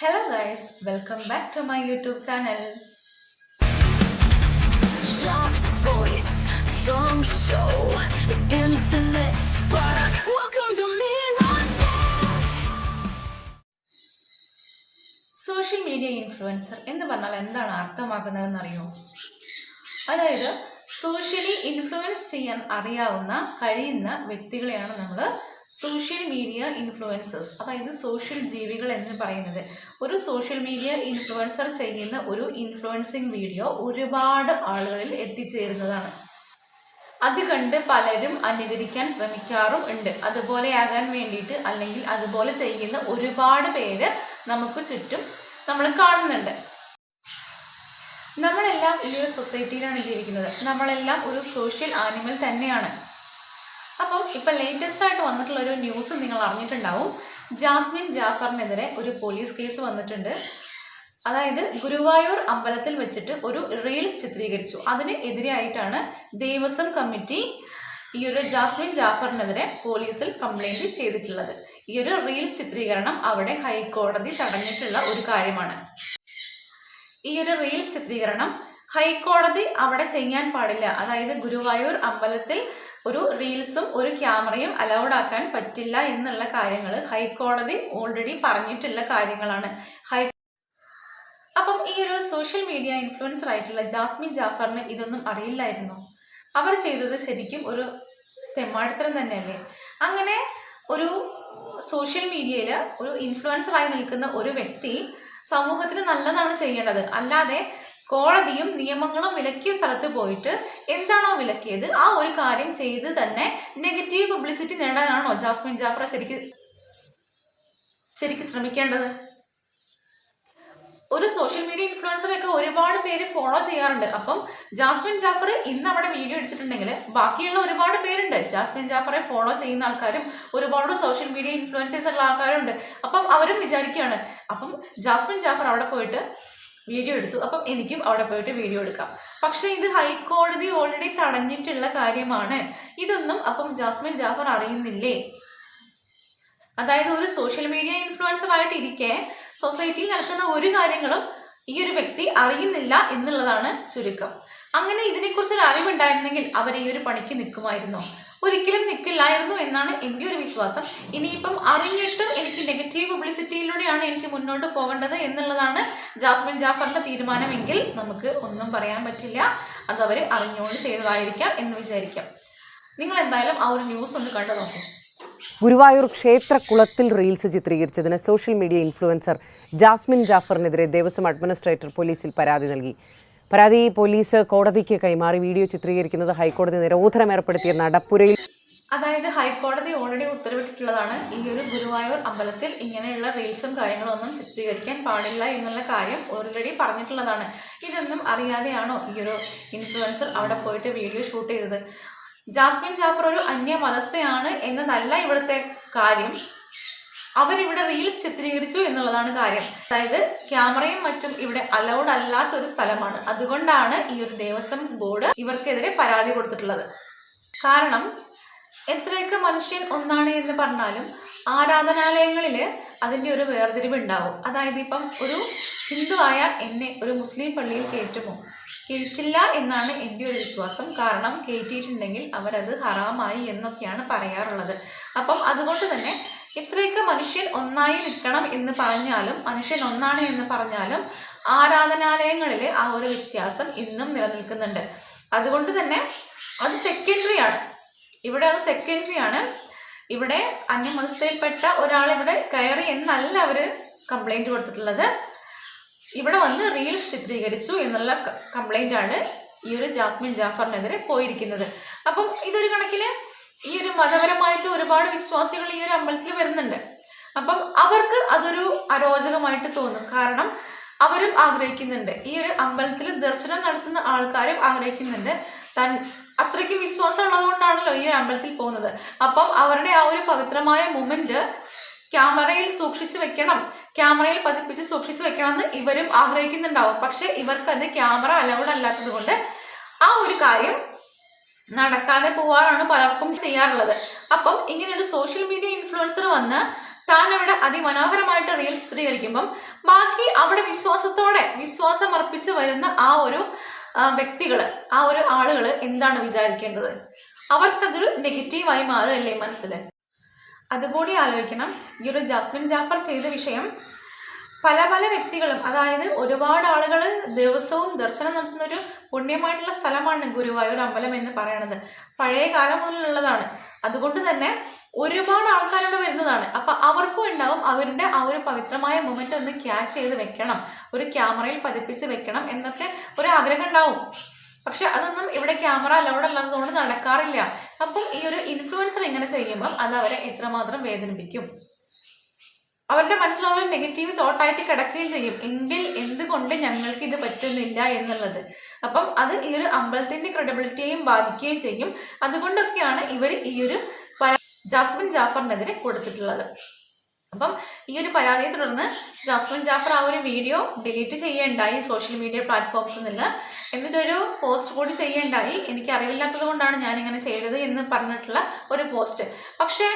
Hello guys welcome back to my YouTube channel social media influencer എന്ന് പറഞ്ഞാൽ എന്താണ് അർത്ഥമാക്കുന്നത് എന്ന് അറിയോ അതായത് സോഷ്യലി ഇൻഫ്ലുവൻസ് ചെയ്യാൻ അറിയാവുന്ന കഴിയുന്ന വ്യക്തികളെയാണ് നമ്മൾ സോഷ്യൽ മീഡിയ ഇൻഫ്ലുവൻസേഴ്സ് അതായത് സോഷ്യൽ ജീവികൾ എന്ന് പറയുന്നത്. ഒരു സോഷ്യൽ മീഡിയ ഇൻഫ്ലുവൻസർ ചെയ്യുന്ന ഒരു ഇൻഫ്ലുവൻസിങ് വീഡിയോ ഒരുപാട് ആളുകളിൽ എത്തിച്ചേരുന്നതാണ്. അത് കണ്ട് പലരും അനുകരിക്കാൻ ശ്രമിക്കാറും ഉണ്ട്. അതുപോലെയാകാൻ വേണ്ടിയിട്ട് അല്ലെങ്കിൽ അതുപോലെ ചെയ്യുന്ന ഒരുപാട് പേര് നമുക്ക് ചുറ്റും നമ്മൾ കാണുന്നുണ്ട്. നമ്മളെല്ലാം ഈ ഒരു സൊസൈറ്റിയിലാണ് ജീവിക്കുന്നത്. നമ്മളെല്ലാം ഒരു സോഷ്യൽ ആനിമൽ തന്നെയാണ്. അപ്പം ഇപ്പം ലേറ്റസ്റ്റ് ആയിട്ട് വന്നിട്ടുള്ള ഒരു ന്യൂസ് നിങ്ങൾ അറിഞ്ഞിട്ടുണ്ടാവും. ജാസ്മിൻ ജാഫറിനെതിരെ ഒരു പോലീസ് കേസ് വന്നിട്ടുണ്ട്. അതായത് ഗുരുവായൂർ അമ്പലത്തിൽ വെച്ചിട്ട് ഒരു റീൽസ് ചിത്രീകരിച്ചു. അതിന് എതിരായിട്ടാണ് ദേവസ്വം കമ്മിറ്റി ഈ ഒരു ജാസ്മിൻ ജാഫറിനെതിരെ പോലീസിൽ കംപ്ലൈന്റ് ചെയ്തിട്ടുള്ളത്. ഈ ഒരു റീൽസ് ചിത്രീകരണം അവിടെ ഹൈക്കോടതി തടഞ്ഞിട്ടുള്ള ഒരു കാര്യമാണ്. ഈ ഒരു റീൽസ് ചിത്രീകരണം ഹൈക്കോടതി അവിടെ ചെയ്യാൻ പാടില്ല. അതായത് ഗുരുവായൂർ അമ്പലത്തിൽ ഒരു റീൽസും ഒരു ക്യാമറയും അലൗഡ് ആക്കാൻ പറ്റില്ല എന്നുള്ള കാര്യങ്ങൾ ഹൈക്കോടതി ഓൾറെഡി പറഞ്ഞിട്ടുള്ള കാര്യങ്ങളാണ്. ഹൈ അപ്പം ഈ ഒരു സോഷ്യൽ മീഡിയ ഇൻഫ്ലുവൻസർ ആയിട്ടുള്ള ജാസ്മിൻ ജാഫറിന് ഇതൊന്നും അറിയില്ലായിരുന്നു. അവർ ചെയ്തത് ശരിക്കും ഒരു തെമ്മാടിത്തരം തന്നെയല്ലേ? അങ്ങനെ ഒരു സോഷ്യൽ മീഡിയയിൽ ഒരു ഇൻഫ്ലുവൻസറായി നിൽക്കുന്ന ഒരു വ്യക്തി സമൂഹത്തിന് നല്ലതാണ് ചെയ്യേണ്ടത്. അല്ലാതെ കോടതിയും നിയമങ്ങളും വിലക്കിയ സ്ഥലത്ത് പോയിട്ട് എന്താണോ വിലക്കിയത്? ആ ഒരു കാര്യം ചെയ്ത് തന്നെ നെഗറ്റീവ് പബ്ലിസിറ്റി നേടാനാണോ ജാസ്മിൻ ജാഫർ ശരിക്ക് ശരിക്കും ശ്രമിക്കേണ്ടത്? ഒരു സോഷ്യൽ മീഡിയ ഇൻഫ്ലുവൻസറൊക്കെ ഒരുപാട് പേര് ഫോളോ ചെയ്യാറുണ്ട്. അപ്പം ജാസ്മിൻ ജാഫർ ഇന്ന് അവിടെ വീഡിയോ എടുത്തിട്ടുണ്ടെങ്കിൽ ബാക്കിയുള്ള ഒരുപാട് പേരുണ്ട്. ജാസ്മിൻ ജാഫറെ ഫോളോ ചെയ്യുന്ന ആൾക്കാരും ഒരുപാട് സോഷ്യൽ മീഡിയ ഇൻഫ്ലുവൻസേഴ്സ് ഉള്ള ആൾക്കാരുണ്ട്. അപ്പം അവരും വിചാരിക്കുകയാണ്. അപ്പം ജാസ്മിൻ ജാഫർ അവിടെ പോയിട്ട് വീഡിയോ എടുത്തു. അപ്പം എനിക്കും അവിടെ പോയിട്ട് വീഡിയോ എടുക്കാം. പക്ഷേ ഇത് ഹൈക്കോടതി ഓൾറെഡി തടഞ്ഞിട്ടുള്ള കാര്യമാണ്. ഇതൊന്നും അപ്പം ജാസ്മിൻ ജാഫർ അറിയുന്നില്ലേ? അതായത് ഒരു സോഷ്യൽ മീഡിയ ഇൻഫ്ലുവൻസർ ആയിട്ടിരിക്കെ സൊസൈറ്റിയിൽ നടക്കുന്ന ഒരു കാര്യങ്ങളും ഈ ഒരു വ്യക്തി അറിയുന്നില്ല എന്നുള്ളതാണ് ചുരുക്കം. അങ്ങനെ ഇതിനെക്കുറിച്ചൊരു അറിവുണ്ടായിരുന്നെങ്കിൽ അവർ ഈ ഒരു പണിക്ക് നിൽക്കുമായിരുന്നോ? ഒരിക്കലും നിൽക്കില്ലായിരുന്നു എന്നാണ് എന്റെ ഒരു വിശ്വാസം. ഇനിയിപ്പം അറിഞ്ഞിട്ട് എനിക്ക് നെഗറ്റീവ് പബ്ലിസിറ്റിയിലൂടെയാണ് എനിക്ക് മുന്നോട്ട് പോകേണ്ടത് എന്നുള്ളതാണ് ജാസ്മിൻ ജാഫറിന്റെ തീരുമാനമെങ്കിൽ നമുക്ക് ഒന്നും പറയാൻ പറ്റില്ല. അത് അവർ അറിഞ്ഞുകൊണ്ട് ചെയ്തതായിരിക്കാം എന്ന് വിചാരിക്കാം. നിങ്ങൾ എന്തായാലും ആ ഒരു ന്യൂസ് ഒന്ന് കണ്ടു നോക്കും. ഗുരുവായൂർ ക്ഷേത്രകുളത്തിൽ റീൽസ് ചിത്രീകരിച്ചതിന് സോഷ്യൽ മീഡിയ ഇൻഫ്ലുവൻസർ ജാസ്മിൻ ജാഫറിനെതിരെ ദേവസ്വം അഡ്മിനിസ്ട്രേറ്റർ പോലീസിൽ പരാതി നൽകി. പരാതി പോലീസ് കോടതിക്ക് കൈമാറി. വീഡിയോ ചിത്രീകരിക്കുന്നത് ഹൈക്കോടതി നിരോധനം ഏർപ്പെടുത്തിയ നടപ്പുരയിൽ. അതായത് ഹൈക്കോടതി ഓൾറെഡി ഉത്തരവിട്ടിട്ടുള്ളതാണ്. ഈ ഒരു ഗുരുവായൂർ അമ്പലത്തിൽ ഇങ്ങനെയുള്ള റീൽസും കാര്യങ്ങളും ഒന്നും ചിത്രീകരിക്കാൻ പാടില്ല എന്നുള്ള കാര്യം ഓൾറെഡി പറഞ്ഞിട്ടുള്ളതാണ്. ഇതൊന്നും അറിയാതെയാണോ ഈ ഒരു ഇൻഫ്ലുവൻസർ അവിടെ പോയിട്ട് വീഡിയോ ഷൂട്ട് ചെയ്തത്? ജാസ്മിൻ ജാഫർ ഒരു അന്യ മതസ്ഥയാണ് എന്നതല്ല ഇവിടുത്തെ കാര്യം. അവരിവിടെ റീൽസ് ചിത്രീകരിച്ചു എന്നുള്ളതാണ് കാര്യം. അതായത് ക്യാമറയും മറ്റും ഇവിടെ അലൗഡ് അല്ലാത്ത ഒരു സ്ഥലമാണ്. അതുകൊണ്ടാണ് ഈ ഒരു ദേവസ്വം ബോർഡ് ഇവർക്കെതിരെ പരാതി കൊടുത്തിട്ടുള്ളത്. കാരണം എത്രയൊക്കെ മനുഷ്യൻ ഒന്നാണ് എന്ന് പറഞ്ഞാലും ആരാധനാലയങ്ങളിൽ അതിന്റെ ഒരു വേർതിരിവ് ഉണ്ടാവും. അതായത് ഇപ്പം ഒരു ഹിന്ദുവായ എന്നെ ഒരു മുസ്ലിം പള്ളിയിൽ കയറ്റുമോ? കയറ്റില്ല എന്നാണ് എന്റെ ഒരു വിശ്വാസം. കാരണം കയറ്റിയിട്ടുണ്ടെങ്കിൽ അവരത് ഹറാമായി എന്നൊക്കെയാണ് പറയാറുള്ളത്. അപ്പം അതുകൊണ്ട് തന്നെ ഇത്രയൊക്കെ മനുഷ്യൻ ഒന്നായി നിൽക്കണം എന്ന് പറഞ്ഞാലും മനുഷ്യൻ ഒന്നാണ് എന്ന് പറഞ്ഞാലും ആരാധനാലയങ്ങളിൽ ആ ഒരു വ്യത്യാസം ഇന്നും നിലനിൽക്കുന്നുണ്ട്. അതുകൊണ്ട് തന്നെ അത് സെക്കൻഡറി ആണ്. ഇവിടെ അത് സെക്കൻഡറി ആണ്. ഇവിടെ അന്യമതസ്ഥയിൽപ്പെട്ട ഒരാൾ ഇവിടെ കയറി എന്നല്ല അവർ കംപ്ലൈന്റ് കൊടുത്തിട്ടുള്ളത്. ഇവിടെ വന്ന് റീൽസ് ചിത്രീകരിച്ചു എന്നുള്ള കംപ്ലൈന്റ് ആണ് ഈ ഒരു ജാസ്മിൻ ജാഫറിനെതിരെ പോയിരിക്കുന്നത്. അപ്പം ഇതൊരു കണക്കിന് ഈ ഒരു മതപരമായിട്ട് ഒരുപാട് വിശ്വാസികൾ ഈ ഒരു അമ്പലത്തിൽ വരുന്നുണ്ട്. അപ്പം അവർക്ക് അതൊരു അരോചകമായിട്ട് തോന്നും. കാരണം അവരും ആഗ്രഹിക്കുന്നുണ്ട്. ഈ ഒരു അമ്പലത്തിൽ ദർശനം നടത്തുന്ന ആൾക്കാരും ആഗ്രഹിക്കുന്നുണ്ട്. തൻ അത്രയ്ക്ക് വിശ്വാസം ഉള്ളതുകൊണ്ടാണല്ലോ ഈ ഒരു അമ്പലത്തിൽ പോകുന്നത്. അപ്പം അവരുടെ ആ ഒരു പവിത്രമായ മൊമെന്റ് ക്യാമറയിൽ സൂക്ഷിച്ചു വെക്കണം. ക്യാമറയിൽ പതിപ്പിച്ച് സൂക്ഷിച്ചു വെക്കണം എന്ന് ഇവരും ആഗ്രഹിക്കുന്നുണ്ടാവും. പക്ഷെ ഇവർക്കത് ക്യാമറ അലൗഡ് അല്ലാത്തത് കൊണ്ട് ആ ഒരു കാര്യം നടക്കാതെ പോവാറാണ് പലർക്കും ചെയ്യാറുള്ളത്. അപ്പം ഇങ്ങനെ ഒരു സോഷ്യൽ മീഡിയ ഇൻഫ്ലുവൻസർ വന്ന് താൻ അവിടെ അതിമനോഹരമായിട്ട് റീൽ ചിത്രീകരിക്കുമ്പം ബാക്കി അവിടെ വിശ്വാസത്തോടെ വിശ്വാസം അർപ്പിച്ച് വരുന്ന ആ ഒരു വ്യക്തികൾ ആ ഒരു ആളുകൾ എന്താണ് വിചാരിക്കേണ്ടത്? അവർക്കതൊരു നെഗറ്റീവായി മാറുകയല്ലേ മനസ്സിൽ അതുകൂടി ആലോചിക്കണം. ഈ ഒരു ജാസ്മിൻ ജാഫർ ചെയ്ത വിഷയം പല പല വ്യക്തികളും അതായത് ഒരുപാട് ആളുകൾ ദിവസവും ദർശനം നടത്തുന്ന ഒരു പുണ്യമായിട്ടുള്ള സ്ഥലമാണ് ഗുരുവായൂർ അമ്പലം എന്ന് പറയുന്നത് പഴയ കാലം മുതലുള്ളതാണ്. അതുകൊണ്ട് തന്നെ ഒരുപാട് ആൾക്കാരോട് വരുന്നതാണ്. അപ്പൊ അവർക്കും ഉണ്ടാവും അവരുടെ ആ ഒരു പവിത്രമായ മൊമെന്റ് ഒന്ന് ക്യാച്ച് ചെയ്ത് വെക്കണം. ഒരു ക്യാമറയിൽ പതിപ്പിച്ച് വെക്കണം എന്നൊക്കെ ഒരു ആഗ്രഹം ഉണ്ടാവും. പക്ഷെ അതൊന്നും ഇവിടെ ക്യാമറ അലൗഡ് അല്ലാത്തതുകൊണ്ട് നടക്കാറില്ല. അപ്പം ഈ ഒരു ഇൻഫ്ലുവൻസർ ഇങ്ങനെ ചെയ്യുമ്പം അത് അവരെ എത്രമാത്രം വേദനിപ്പിക്കും? അവരുടെ മനസ്സിൽ അവർ നെഗറ്റീവ് തോട്ടായിട്ട് കിടക്കുകയും ചെയ്യും. എങ്കിൽ എന്തുകൊണ്ട് ഞങ്ങൾക്ക് ഇത് പറ്റുന്നില്ല എന്നുള്ളത്. അപ്പം അത് ഈ ഒരു അമ്പലത്തിന്റെ ക്രെഡിബിലിറ്റിയെയും ബാധിക്കുകയും ചെയ്യും. അതുകൊണ്ടൊക്കെയാണ് ഇവർ ഈ ഒരു ജാസ്മിൻ ജാഫറിനെതിരെ കൊടുത്തിട്ടുള്ളത്. അപ്പം ഈ ഒരു പരാതിയെ തുടർന്ന് ജാസ്മിൻ ജാഫർ ആ ഒരു വീഡിയോ ഡിലീറ്റ് ചെയ്യേണ്ടായി സോഷ്യൽ മീഡിയ പ്ലാറ്റ്ഫോംസിൽ നിന്ന്. എന്നിട്ടൊരു പോസ്റ്റ് കൂടി ചെയ്യേണ്ടായി. എനിക്ക് അറിവില്ലാത്തത് കൊണ്ടാണ് ഞാനിങ്ങനെ ചെയ്തത് എന്ന് പറഞ്ഞിട്ടുള്ള ഒരു പോസ്റ്റ് പക്ഷേ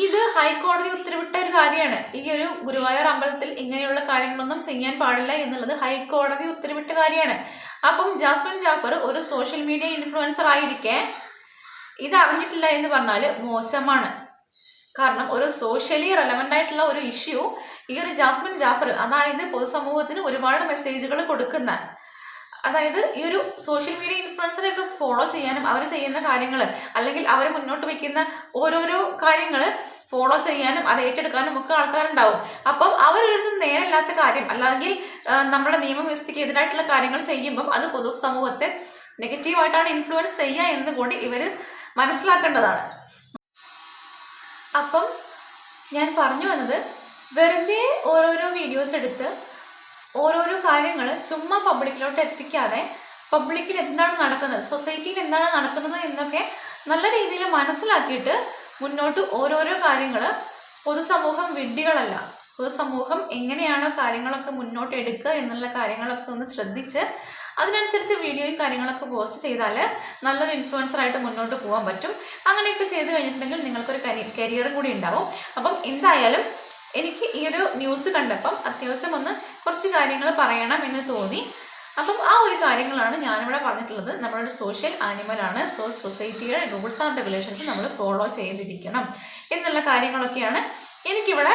ഇത് ഹൈക്കോടതി ഉത്തരവിട്ട ഒരു കാര്യമാണ്. ഈ ഒരു ഗുരുവായൂർ അമ്പലത്തിൽ ഇങ്ങനെയുള്ള കാര്യങ്ങളൊന്നും ചെയ്യാൻ പാടില്ല എന്നുള്ളത് ഹൈക്കോടതി ഉത്തരവിട്ട കാര്യമാണ്. അപ്പം ജാസ്മിൻ ജാഫർ ഒരു സോഷ്യൽ മീഡിയ ഇൻഫ്ലുവൻസർ ആയിരിക്കെ ഇത് അറിഞ്ഞിട്ടില്ല എന്ന് പറഞ്ഞാൽ മോശമാണ്. കാരണം ഒരു സോഷ്യലി റെലവന്റ് ആയിട്ടുള്ള ഒരു ഇഷ്യൂ ഈ ഒരു ജാസ്മിൻ ജാഫർ അതായത് പൊതുസമൂഹത്തിന് ഒരുപാട് മെസ്സേജുകൾ കൊടുക്കുന്ന. അതായത് ഈ ഒരു സോഷ്യൽ മീഡിയ ഇൻഫ്ലുവൻസറെ ഒക്കെ ഫോളോ ചെയ്യാനും അവർ ചെയ്യുന്ന കാര്യങ്ങൾ അല്ലെങ്കിൽ അവർ മുന്നോട്ട് വയ്ക്കുന്ന ഓരോരോ കാര്യങ്ങൾ ഫോളോ ചെയ്യാനും അത് ഏറ്റെടുക്കാനും ഒക്കെ ആൾക്കാരുണ്ടാവും. അപ്പം അവരൊരു നേരമില്ലാത്ത കാര്യം അല്ലെങ്കിൽ നമ്മുടെ നിയമവ്യവസ്ഥയ്ക്ക് എതിരായിട്ടുള്ള കാര്യങ്ങൾ ചെയ്യുമ്പം അത് പൊതു സമൂഹത്തെ നെഗറ്റീവായിട്ടാണ് ഇൻഫ്ലുവൻസ് ചെയ്യുക എന്ന് കൂടി ഇവർ മനസ്സിലാക്കേണ്ടതാണ്. അപ്പം ഞാൻ പറഞ്ഞു വന്നത് വെറുതെ ഓരോരോ വീഡിയോസ് എടുത്ത് ഓരോരോ കാര്യങ്ങൾ ചുമ്മാ പബ്ലിക്കിലോട്ട് എത്തിക്കാതെ പബ്ലിക്കിൽ എന്താണ് നടക്കുന്നത് സൊസൈറ്റിയിൽ എന്താണ് നടക്കുന്നത് എന്നൊക്കെ നല്ല രീതിയിൽ മനസ്സിലാക്കിയിട്ട് മുന്നോട്ട് ഓരോരോ കാര്യങ്ങൾ പൊതുസമൂഹം വിഡ്ഢികളല്ല പൊതുസമൂഹം എങ്ങനെയാണോ കാര്യങ്ങളൊക്കെ മുന്നോട്ട് എടുക്കുക എന്നുള്ള കാര്യങ്ങളൊക്കെ ഒന്ന് ശ്രദ്ധിച്ച് അതിനനുസരിച്ച് വീഡിയോയും കാര്യങ്ങളൊക്കെ പോസ്റ്റ് ചെയ്താൽ നല്ലൊരു ഇൻഫ്ലുവൻസർ ആയിട്ട് മുന്നോട്ട് പോകാൻ പറ്റും. അങ്ങനെയൊക്കെ ചെയ്ത് കഴിഞ്ഞിട്ടുണ്ടെങ്കിൽ നിങ്ങൾക്കൊരു കരിയറും കൂടി ഉണ്ടാവും. അപ്പം എന്തായാലും എനിക്ക് ഈ ഒരു ന്യൂസ് കണ്ടപ്പം അത്യാവശ്യം ഒന്ന് കുറച്ച് കാര്യങ്ങൾ പറയണം എന്ന് തോന്നി. അപ്പം ആ ഒരു കാര്യങ്ങളാണ് ഞാനിവിടെ പറഞ്ഞിട്ടുള്ളത്. നമ്മളൊരു സോഷ്യൽ ആനിമലാണ് സോ സൊസൈറ്റിയുടെ റൂൾസ് ആൻഡ് റെഗുലേഷൻസ് നമ്മൾ ഫോളോ ചെയ്തിരിക്കണം എന്നുള്ള കാര്യങ്ങളൊക്കെയാണ് എനിക്കിവിടെ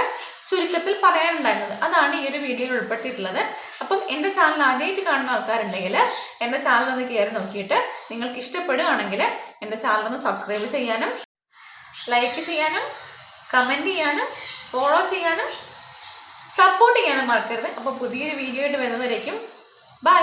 ചുരുക്കത്തിൽ പറയാനുണ്ടായിരുന്നത്. അതാണ് ഈ ഒരു വീഡിയോയിൽ ഉൾപ്പെടുത്തിയിട്ടുള്ളത്. അപ്പം എന്റെ ചാനൽ ആദ്യമായിട്ട് കാണുന്ന ആൾക്കാരുണ്ടെങ്കിൽ എന്റെ ചാനൽ ഒന്ന് കയറി നോക്കിയിട്ട് നിങ്ങൾക്ക് ഇഷ്ടപ്പെടുകയാണെങ്കിൽ എന്റെ ചാനൽ ഒന്ന് സബ്സ്ക്രൈബ് ചെയ്യാനും ലൈക്ക് ചെയ്യാനും കമന്റ് ചെയ്യാനും ഫോളോ ചെയ്യാനും സപ്പോർട്ട് ചെയ്യാനും മറക്കരുത്. അപ്പോൾ പുതിയൊരു വീഡിയോ ആയിട്ട് വരുന്നവരേക്കും ബൈ